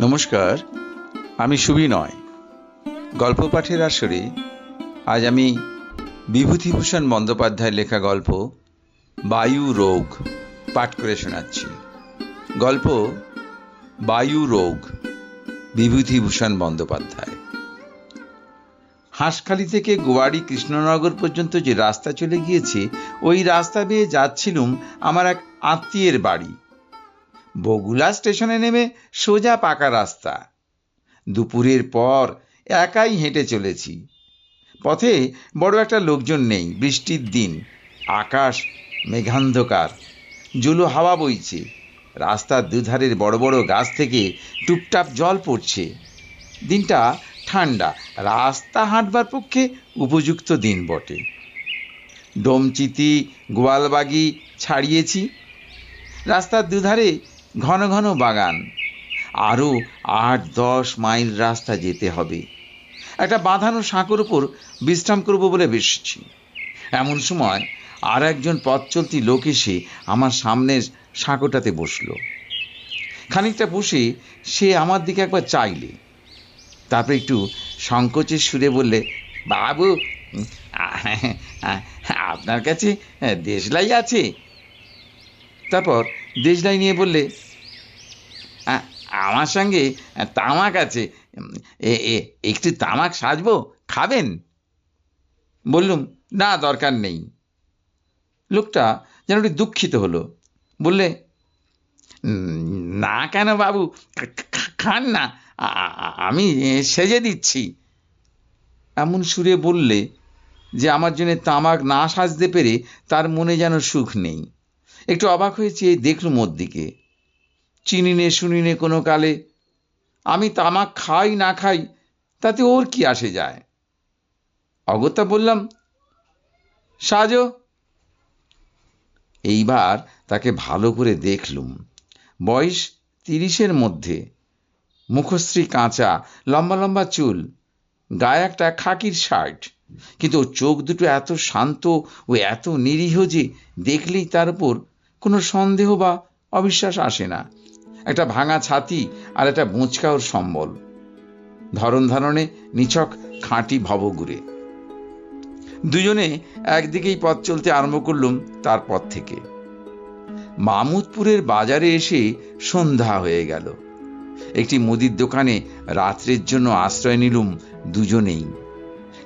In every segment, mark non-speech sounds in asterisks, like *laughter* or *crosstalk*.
নমস্কার, আমি সুবিনয় গল্প পাঠের আসরে আজ আমি বিভূতিভূষণ বন্দ্যোপাধ্যায়ের লেখা গল্প বায়ু রোগ পাঠ করে শোনাচ্ছি। গল্প বায়ু রোগ, বিভূতিভূষণ বন্দ্যোপাধ্যায়। হাঁসখালি থেকে গোয়াড়ি কৃষ্ণনগর পর্যন্ত যে রাস্তা চলে গিয়েছে, ওই রাস্তা বেয়ে যাচ্ছিলুম আমার এক আত্মীয়ের বাড়ি। বগুলা স্টেশনে নেমে সোজা পাকা রাস্তা। দুপুরের পর একাই হেঁটে চলেছি। পথে বড় একটা লোকজন নেই, বৃষ্টির দিন। আকাশ মেঘান্ধকার, জুলো হাওয়া বইছে। রাস্তার দুধারের বড় বড় গাছ থেকে টুপটাপ জল পড়ছে। দিনটা ঠান্ডা, রাস্তা হাঁটবার পক্ষে উপযুক্ত দিন বটে। ডোমচিতি, গোয়ালবাগি ছাড়িয়েছি। রাস্তার দুধারে ঘন ঘন বাগান। আরও আট, দশ মাইল রাস্তা যেতে হবে। একটা বাঁধানো সাঁকোর উপর বিশ্রাম করব বলে বেসছি। এমন সময় আর একজন পথ চলতি লোক এসে আমার সামনের সাঁকোটাতে বসল। খানিকটা বসে সে আমার দিকে একবার চাইলে। তারপর একটু সংকোচের সুরে বললে, বাবু, আপনার কাছে দেশলাই আছে? তারপর দেশলাই নিয়ে বললে "আ- আমার সঙ্গে তামাক আছে। একটু তামাক সাজবো? খাবেন? বললুম, না, দরকার নেই। লোকটা যেন একটু দুঃখিত হলো। বললে না কেন বাবু? খান না। আমি সেজে দিচ্ছি। এমন সুরে বললে যে, আমার জন্য তামাক না সাজতে পেরে তার মনে যেন সুখ নেই। একটু অবাক হয়ে চেয়ে দেখলুম ওর দিকে। চিনি নে শুনি নে কোনো কালে, আমি তামাক খাই না খাই, তাতে ওর কি আসে যায়? অগত্যা বললাম, সাজো। এইবার তাকে ভালো করে দেখলুম। বয়স তিরিশের মধ্যে। মুখশ্রী কাঁচা, লম্বা লম্বা চুল। গায়ে একটা খাকির শার্ট। কিন্তু ওর চোখ দুটো এত শান্ত ও এত নিরীহ যে দেখলেই তার উপর কোনো সন্দেহ বা অবিশ্বাস আসে না। একটা ভাঙা ছাতি আর একটা বোঁচকা ওর সম্বল। ধরন ধারণে নিছক খাঁটি ভবগুড়ে দুজনে একদিকেই পথ চলতে আরম্ভ করলুম তারপর থেকে। মামুদপুরের বাজারে এসে সন্ধ্যা হয়ে গেল। একটি মুদির দোকানে রাত্রের জন্য আশ্রয় নিলুম দুজনেই।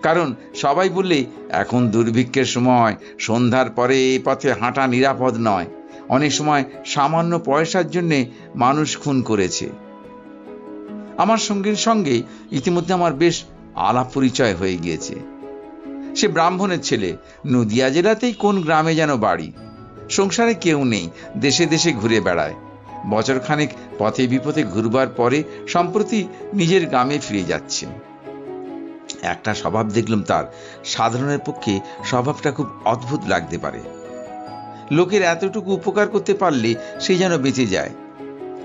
কারণ সবাই বললে, এখন দুর্ভিক্ষের সময়, সন্ধ্যার পরে এই পথে হাঁটা নিরাপদ নয়। অনেক সময় সামান্য পয়সার জন্যে মানুষ খুন করেছে। আমার সঙ্গীর সঙ্গে ইতিমধ্যে আমার বেশ আলাপ পরিচয় হয়ে গিয়েছে। সে ব্রাহ্মণের ছেলে। নদিয়া জেলাতেই কোন গ্রামে যেন বাড়ি। সংসারে কেউ নেই। দেশে দেশে ঘুরে বেড়ায়। বছরখানেক পথে বিপথে ঘুরবার পরে সম্প্রতি নিজের গ্রামে ফিরে যাচ্ছে। একটা স্বভাব দেখলাম তার। সাধারণের পক্ষে স্বভাবটা খুব অদ্ভুত লাগতে পারে। লোকের এতটুকু উপকার করতে পারলে সে যেন বেঁচে যায়।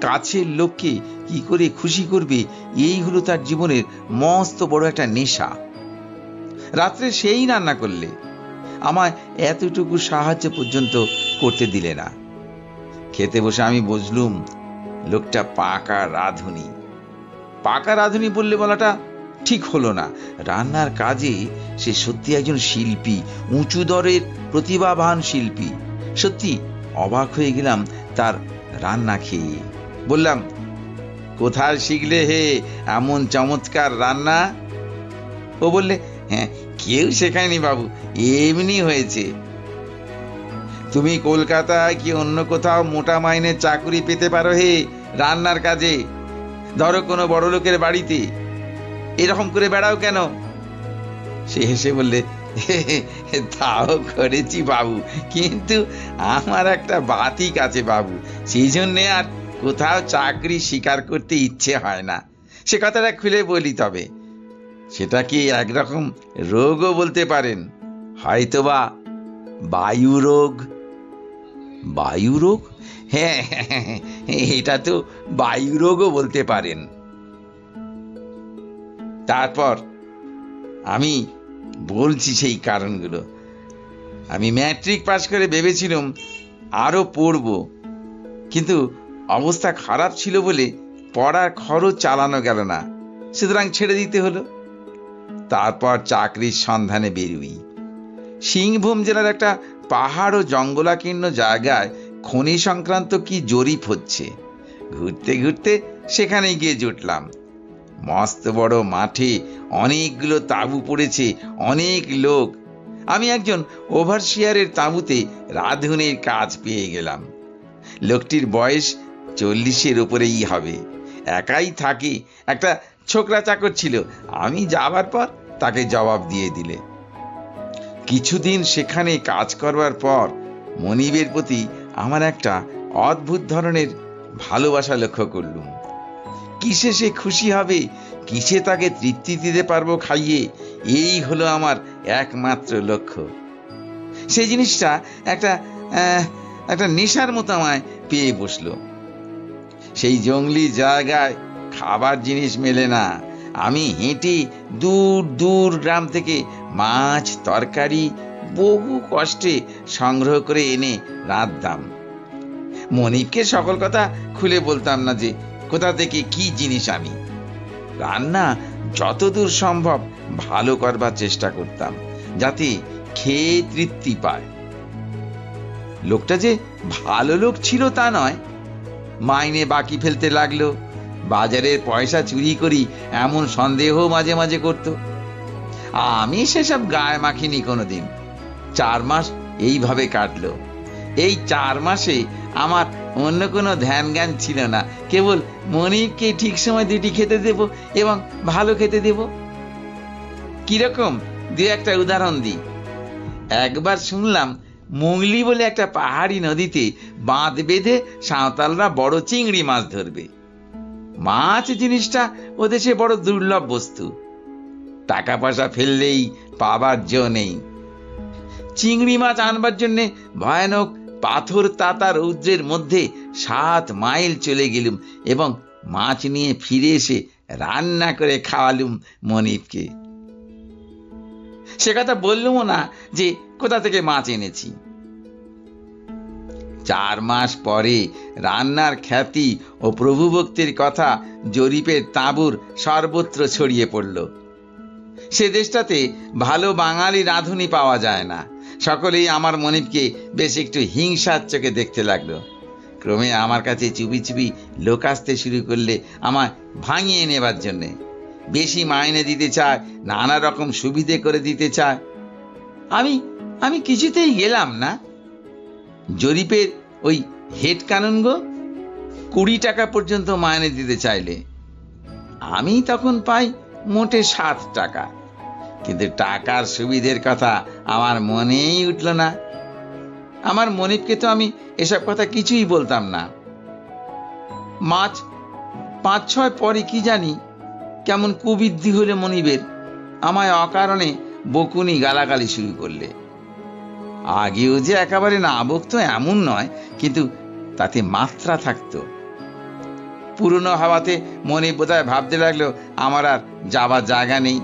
কাছের লোককে কি করে খুশি করবে, এই হলো তার জীবনের মস্ত বড় একটা নেশা। রাত্রে সেই রান্না করলে আমায় এতটুকু সাহায্য পর্যন্ত করতে দিলে না। খেতে বসে আমি বুঝলুম, লোকটা পাকা রাঁধুনি। পাকা রাঁধুনি বললে বলাটা ঠিক হলো না। রান্নার কাজে সে সত্যি একজন শিল্পী, উঁচু দরের প্রতিভাবান শিল্পী। সত্যি অবাক হয়ে গেলাম, তার রান্না খেয়ে। বললাম, কোথায় শিখলে হে এমন চমৎকার রান্না? ও বললে হ্যাঁ কেউ শেখায়নি বাবু, এমনি হয়েছে। তুমি কলকাতায় কি অন্য কোথাও মোটা মাইনের চাকুরি পেতে পারো হে রান্নার কাজে? ধরো কোনো বড় লোকের বাড়িতে। এরকম করে বেড়াও কেন? সে হেসে বললে তাও করেছি বাবু। কিন্তু আমার একটা বাতিক আছে বাবু। সেই জন্যে আর কোথাও চাকরি স্বীকার করতে ইচ্ছে হয় না। সে কথাটা খুলে বলি তবে। সেটা কি একরকম রোগও বলতে পারেন? হয়তোবা বায়ু রোগ। বায়ু রোগ? হ্যাঁ এটা তো বায়ু রোগও বলতে পারেন। তারপর আমি বলছি সেই কারণগুলো। আমি ম্যাট্রিক পাশ করে ভেবেছিলাম আরও পড়ব, কিন্তু অবস্থা খারাপ ছিল বলে পড়ার খরচ চালানো গেল না। সুতরাং ছেড়ে দিতে হলো। তারপর চাকরির সন্ধানে বেরুই। সিংভূম জেলার একটা পাহাড় ও জঙ্গলাকীর্ণ জায়গায় খনি সংক্রান্ত কি জরিপ হচ্ছে? ঘুরতে ঘুরতে সেখানে গিয়ে জুটলাম। মস্ত বড় মাঠে অনেকগুলো তাঁবু পড়েছে, অনেক লোক। আমি একজন ওভারশিয়ারের তাঁবুতে রাঁধুনির কাজ পেয়ে গেলাম। লোকটির বয়স চল্লিশের উপরেই হবে। একাই থাকে। একটা ছোকরা চাকর ছিল। আমি যাবার পর তাকে জবাব দিয়ে দিলে। কিছুদিন সেখানে কাজ করবার পর মনিবের প্রতি আমার একটা অদ্ভুত ধরনের ভালোবাসা লক্ষ্য করলুম। কিসে সে খুশি হবে? কিসে তাকে তৃপ্তি দিতে পারব খাইয়ে? এই হলো আমার একমাত্র লক্ষ্য। সেই জিনিসটা একটা একটা নেশার মতো আমায় পেয়ে বসল। সেই জঙ্গলি জায়গায় খাবার জিনিস মেলে না। আমি হেঁটে দূর দূর গ্রাম থেকে মাছ, তরকারি বহু কষ্টে সংগ্রহ করে এনে রাঁধতাম। মনিবকে সকল কথা খুলে বলতাম না যে কোথা থেকে কি জিনিস আনি? রান্না যতদূর সম্ভব ভালো করবার চেষ্টা করতাম, যাতে খেয়ে তৃপ্তি পায়। লোকটা যে ভালো লোক ছিল তা নয়। মাইনে বাকি ফেলতে লাগল বাজারের পয়সা চুরি করি এমন সন্দেহ মাঝে মাঝে করত। আমি সেসব গায়ে মাখিনি কোনোদিন। চার মাস এইভাবে কাটলো। এই চার মাসে আমার অন্য কোনো ধ্যান জ্ঞান ছিল না। কেবল মনিবকে ঠিক সময় দুটি খেতে দেব এবং ভালো খেতে দেব। কীরকম? দু একটা উদাহরণ দিই। একবার শুনলাম, মুংলি বলে একটা পাহাড়ি নদীতে বাঁধ বেঁধে সাঁওতালরা বড় চিংড়ি মাছ ধরবে। মাছ জিনিসটা ও দেশে বড় দুর্লভ বস্তু। টাকা পয়সা ফেললেই পাবার জো নেই। চিংড়ি মাছ আনবার জন্যে ভয়ানক পাথর তাতা রৌদ্রের মধ্যে সাত মাইল চলে গেলুম এবং মাছ নিয়ে ফিরে এসে রান্না করে খাওয়ালুম মনিবকে। সে কথা বললুমও না যে কোথা থেকে মাছ এনেছি। চার মাস পরে রান্নার খ্যাতি ও প্রভুভক্তির কথা জরিপের তাঁবুর সর্বত্র ছড়িয়ে পড়ল। সে দেশটাতে ভালো বাঙালি রাঁধুনি পাওয়া যায় না। সকলেই আমার মনিবকে বেশ একটু হিংসার চোখে দেখতে লাগল। ক্রমে আমার কাছে চুপি চুপি লোক আসতে শুরু করলে আমার ভাঙিয়ে নেবার জন্যে। বেশি মাইনে দিতে চায়, নানা রকম সুবিধে করে দিতে চায়। আমি আমি কিছুতেই গেলাম না। জরিপের ওই হেড কানুন গো? কুড়ি টাকা পর্যন্ত মাইনে দিতে চাইলে। আমি তখন পাই মোটে সাত টাকা। কিন্তু টাকার সুবিধের কথা আমার মনেই উঠল না। আমার মনিবকে তো আমি এসব কথা কিছুই বলতাম না। মাছ পাঁচ ছয় পরে কি জানি কেমন কুবৃদ্ধি হলে মনিবের। আমায় অকারণে বকুনি গালাগালি শুরু করলে। আগেও যে একেবারে না বকতো এমন নয়, কিন্তু তাতে মাত্রা থাকতো। পুরনো হাওয়াতে মনে বোধহয় ভাবতে লাগল, আমার আর যাবার জায়গা নেই।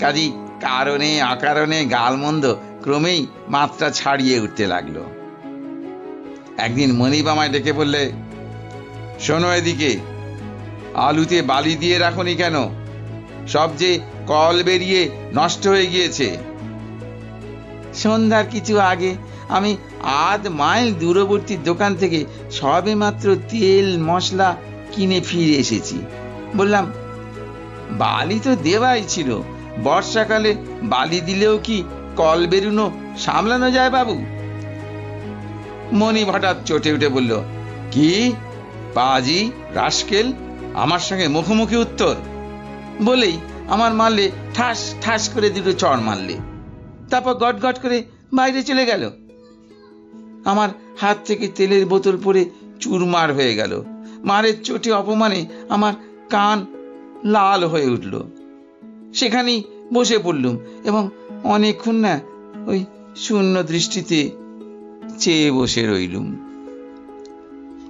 কাজী কারণে, অকারণে, গালমন্দ ক্রমেই মাত্রা ছাড়িয়ে উঠতে লাগল। একদিন মনিব আমায় ডেকে বললে, শোনো এদিকে, আলুতে বালি দিয়ে রাখনি কেন? সব যে কল বেরিয়ে নষ্ট হয়ে গিয়েছে। সন্ধ্যার কিছু আগে আমি আধ মাইল দূরবর্তী দোকান থেকে সবে মাত্র তেল, মশলা কিনে ফিরে এসেছি। বললাম, বালি তো দেওয়াই ছিল। বর্ষাকালে বালি দিলেও কি কল বেরুনো সামলানো যায় বাবু? মনি হঠাৎ চটে উঠে বলল, কি? পাজি, রাস্কেল? আমার সঙ্গে মুখোমুখি উত্তর? বলেই আমার মারলে ঠাস ঠাস করে দুটো চড় মারলে। তারপর গট গট করে বাইরে চলে গেল। আমার হাত থেকে তেলের বোতল পড়ে চুরমার হয়ে গেল। মারের চোটে অপমানে আমার কান লাল হয়ে উঠল। সেখানেই বসে পড়লুম এবং অনেকক্ষণ না ওই শূন্য দৃষ্টিতে চেয়ে বসে রইলুম।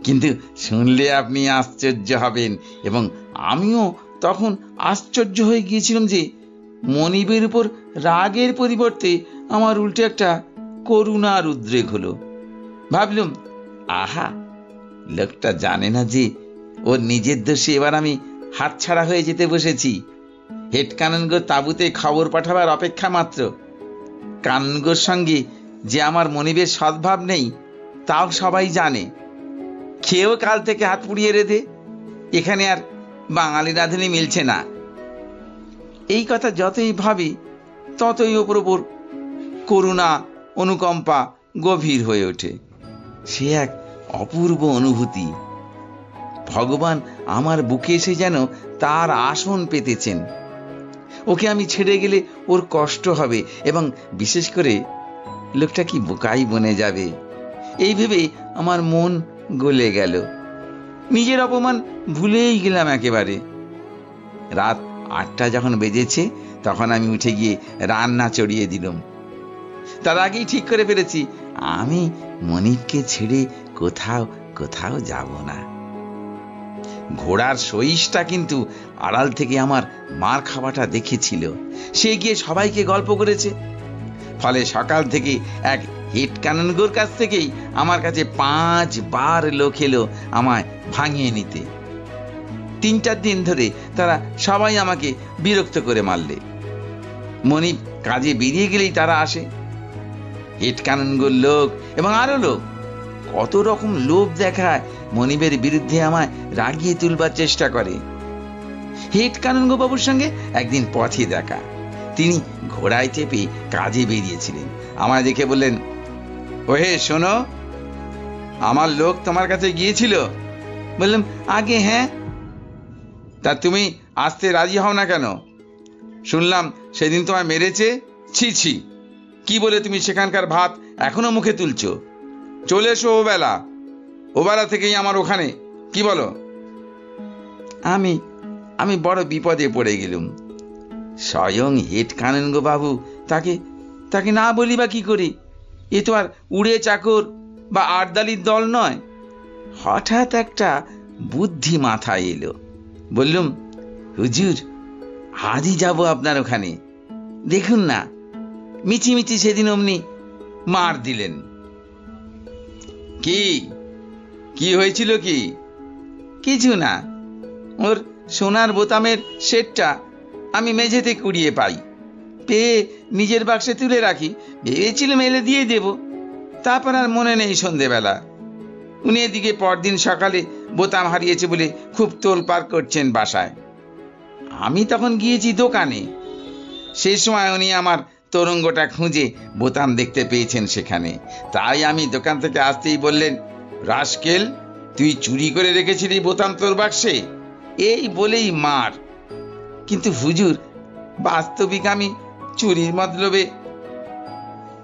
কিন্তু শুনলে আপনি আশ্চর্য হবেন এবং আমিও তখন আশ্চর্য হয়ে গিয়েছিলাম যে মনিবের উপর রাগের পরিবর্তে আমার উল্টে একটা করুণার উদ্রেক হলো। ভাবলুম, আহা, লোকটা জানে না যে ওর নিজের দোষে এবার আমি হাতছাড়া হয়ে যেতে বসেছি। হেড কাননগোর তাঁবুতে খবর পাঠাবার অপেক্ষা মাত্র। কাননগোর সঙ্গে যে আমার মনিবের সদ্ভাব নেই, তাও সবাই জানে। খেয়েও কাল থেকে হাত পুড়িয়ে রেধে, এখানে আর বাঙালি রাঁধুনি মিলছে না। এই কথা যতই ভাবি, ততই ওপর ওপর করুণা, অনুকম্পা গভীর হয়ে ওঠে। সে এক অপূর্ব অনুভূতি। ভগবান আমার বুকে এসে যেন তার আসন পেতেছেন। ওকে আমি ছেড়ে গেলে ওর কষ্ট হবে এবং বিশেষ করে লোকটা কি বোকাই বনে যাবে। এই ভেবে আমার মন গলে গেল। নিজের অপমান ভুলেই গেলাম একেবারে। রাত আটটা যখন বেজেছে, তখন আমি উঠে গিয়ে রান্না চড়িয়ে দিলাম। তার আগেই ঠিক করে ফেলেছি, আমি মনিককে ছেড়ে কোথাও কোথাও যাব না। ঘোড়ার সইসটা কিন্তু আড়াল থেকে আমার মার খাওয়াটা দেখেছিল। সে গিয়ে সবাইকে গল্প করেছে। ফলে সকাল থেকে এক হিট কাননগোর কাছ থেকেই আমার কাছে পাঁচ বার লোক এলো আমায় ভাঙিয়ে নিতে। তিন চার দিন ধরে তারা সবাই আমাকে বিরক্ত করে মারলে। মনিব কাজে বেরিয়ে গেলেই তারা আসে। হেড কাননগোর লোক এবং আরও লোক কত রকম লোভ দেখায় মনিবের বিরুদ্ধে আমায় রাগিয়ে তুলবার চেষ্টা করে। হেড কাননগো বাবুর সঙ্গে একদিন পথে দেখা। তিনি ঘোড়ায় চেপে কাজে বেরিয়েছিলেন। আমায় দেখে বললেন, ওহে, শোনো, আমার লোক তোমার কাছে গিয়েছিল? বললাম, আগে হ্যাঁ। তা তুমি আসতে রাজি হও না কেন? শুনলাম সেদিন তোমায় মেরেছে। ছি ছি, কি বলে তুমি সেখানকার ভাত এখনও মুখে তুলছো? চলে এসো ও বেলা ও বেলা থেকেই আমার ওখানে। কি বলো? আমি আমি বড় বিপদে পড়ে গেলুম। স্বয়ং হেড কানন্দ বাবু, তাকে তাকে না বলি বা কি করি? এ তো আর উড়ে চাকর বা আটদালির দল নয়। হঠাৎ একটা বুদ্ধি মাথায় এলো। বললুম, হুজুর, আজই যাব আপনার ওখানে। দেখুন না মিছিমিছি সেদিন অমনি মার দিলেন। কি? কি হয়েছিল কি? কিছু না। ওর সোনার বোতামের সেটটা আমি মেঝেতে কুড়িয়ে পাই। পেয়ে নিজের বাক্সে তুলে রাখি। ভেবেছিলাম এলে দিয়ে দেব। তারপর আর মনে নেই সন্ধেবেলা। উনি এদিকে পরদিন সকালে বোতাম হারিয়েছে বলে খুব তোলপাড় করছেন বাসায়। আমি তখন গিয়েছি দোকানে। সেই সময় উনি আমার তরঙ্গটা খুঁজে বোতাম দেখতে পেয়েছেন সেখানে। তাই আমি দোকান থেকে আসতেই বললেন, রাসকেল, তুই চুরি করে রেখেছিলি বোতাম তোর বাক্সে? এই বলেই মার। কিন্তু হুজুর, বাস্তবিক আমি চুরির মতলবে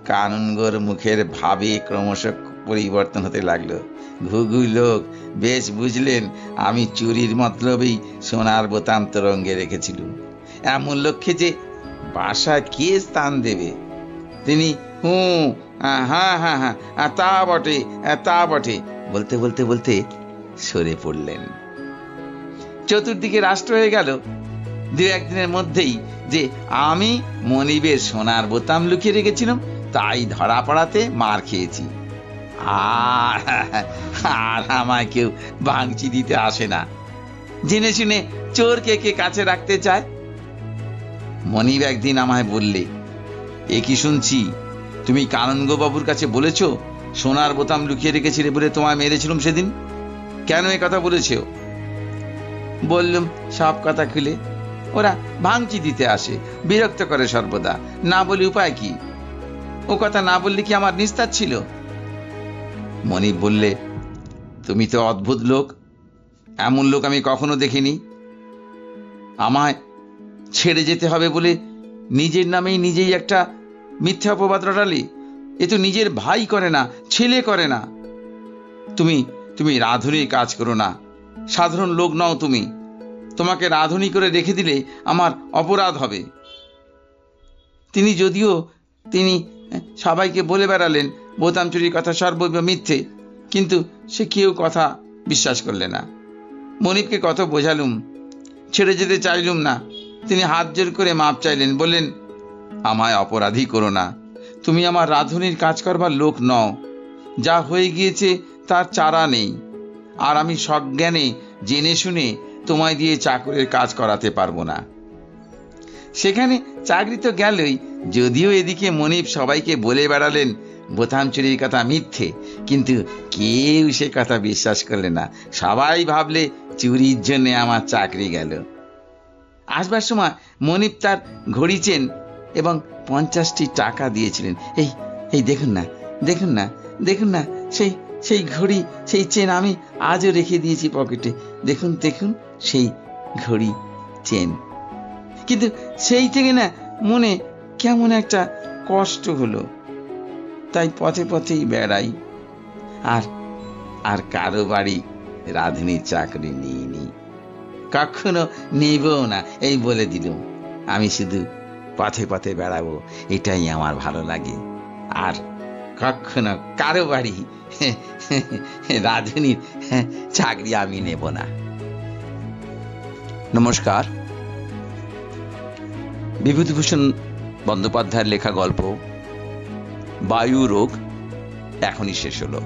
কানুনগোর মুখের ভাবে ক্রমশ পরিবর্তন হতে লাগল। ঘুঘু লোক, বেশ বুঝলেন, আমি চুরির মতলবেই সোনার বোতাম তরঙ্গে রেখেছিলুম। এমন লক্ষ্যে যে বাসা কে স্থান দেবে? তিনি, হু হ্যাঁ হ্যাঁ হ্যাঁ তা বটে তা বটে। বলতে বলতে বলতে সরে পড়লেন। চতুর্দিকে রাষ্ট্র হয়ে গেল। দু একদিনের মধ্যেই যে আমি মনিবের সোনার বোতাম লুকিয়ে রেখেছিলাম, তাই ধরা পড়াতে মার খেয়েছি। আর আর আমায় কেউ ভাঙচি দিতে আসে না। জেনে শুনে চোরকে কে কাছে রাখতে চায়? মনিব একদিন আমায় বললে, এ কি শুনছি? তুমি কাননগো বাবুর কাছে বলেছ, সোনার বোতাম লুকিয়ে রেখেছিলে বলে তোমায় মেরেছিলাম সেদিন? কেন এ কথা বলেছ বললুম, সব কথা খুলে ওরা ভাঙচি দিতে আসে, বিরক্ত করে সর্বদা, না বলি উপায় কি? ও কথা না বললে কি আমার নিস্তার ছিল? মনিব বললে, তুমি তো অদ্ভুত লোক, এমন লোক আমি কখনো দেখিনি। আমায় ছেড়ে যেতে হবে বলে নিজের নামেই নিজেই একটা মিথ্যা অপবাদ রটালি? এ তো নিজের ভাই করে না, ছেলে করে না। তুমি তুমি রাধুনির কাজ করো না। সাধারণ লোক নও তুমি। তোমাকে রাধুনি করে রেখে দিলে আমার অপরাধ হবে। তিনি যদিও, তিনি সবাইকে বলে বেড়ালেন, বোতাম চুরির কথা সর্বৈব মিথ্যে। কিন্তু সে কেউ কথা বিশ্বাস করলে না। মনিবকে কত বোঝালুম। ছেড়ে যেতে চাইলুম না। তিনি হাত জোর করে মাপ চাইলেন, বললেন, আমায় অপরাধী করো না। তুমি আমার রাধুনির কাজ করবার লোক নও। যা হয়ে গিয়েছে তার চারা নেই। আর আমি সজ্ঞানে জেনে শুনে তোমায় দিয়ে চাকরের কাজ করাতে পারব না। সেখানে চাকরি তো গেলই, যদিও এদিকে মনিব সবাইকে বলে বেড়ালেন, বোতাম চুরির কথা মিথ্যে, কিন্তু কেউ সে কথা বিশ্বাস করলে না। সবাই ভাবলে চুরির জন্য আমার চাকরি গেল। আসবার সময় মনিব তার ঘড়ি চেন এবং পঞ্চাশটি টাকা দিয়েছিলেন। এই এই দেখুন না দেখুন না দেখুন না, সেই সেই ঘড়ি, সেই চেন আমি আজও রেখে দিয়েছি পকেটে। দেখুন দেখুন, সেই ঘড়ি চেন। কিন্তু সেই থেকে না মনে কেমন একটা কষ্ট হলো। তাই পথে পথেই বেড়াই। আর আর কারও বাড়ি রাধুনির চাকরি নিইনি। কখনো নেবও না। এই বলে দিলুম, আমি শুধু পথে পথে বেড়াবো, এটাই আমার ভালো লাগে। আর কখনো কারও বাড়ি *laughs* রাধুনির চাকরি আমি নেব না। নমস্কার। বিভূতিভূষণ বন্দ্যোপাধ্যায়ের লেখা গল্প, বায়ু রোগ, এখনই শেষ হলো।